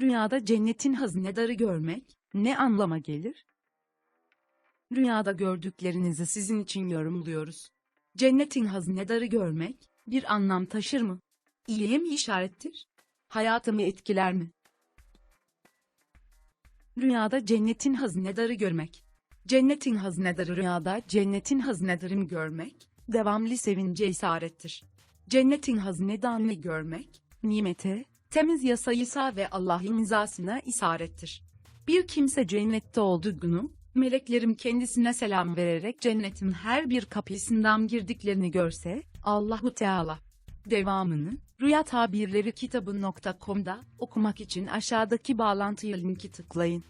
Rüyada cennetin hazinedarı görmek ne anlama gelir? Rüyada gördüklerinizi sizin için yorumluyoruz. Cennetin hazinedarı görmek bir anlam taşır mı? İyiye mi işarettir? Hayatımı etkiler mi? Rüyada cennetin hazinedarı görmek. Cennetin hazinedarı rüyada cennetin hazinedarını görmek, devamlı sevince isarettir. Cennetin hazinedarını görmek, nimete, temiz yasayısa ve Allah'ın imzasına isarettir. Bir kimse cennette olduğunu, meleklerim kendisine selam vererek cennetin her bir kapısından girdiklerini görse, Allahu Teala devamını Rüya Tabirleri kitabı.com'da okumak için aşağıdaki bağlantıya linki tıklayın.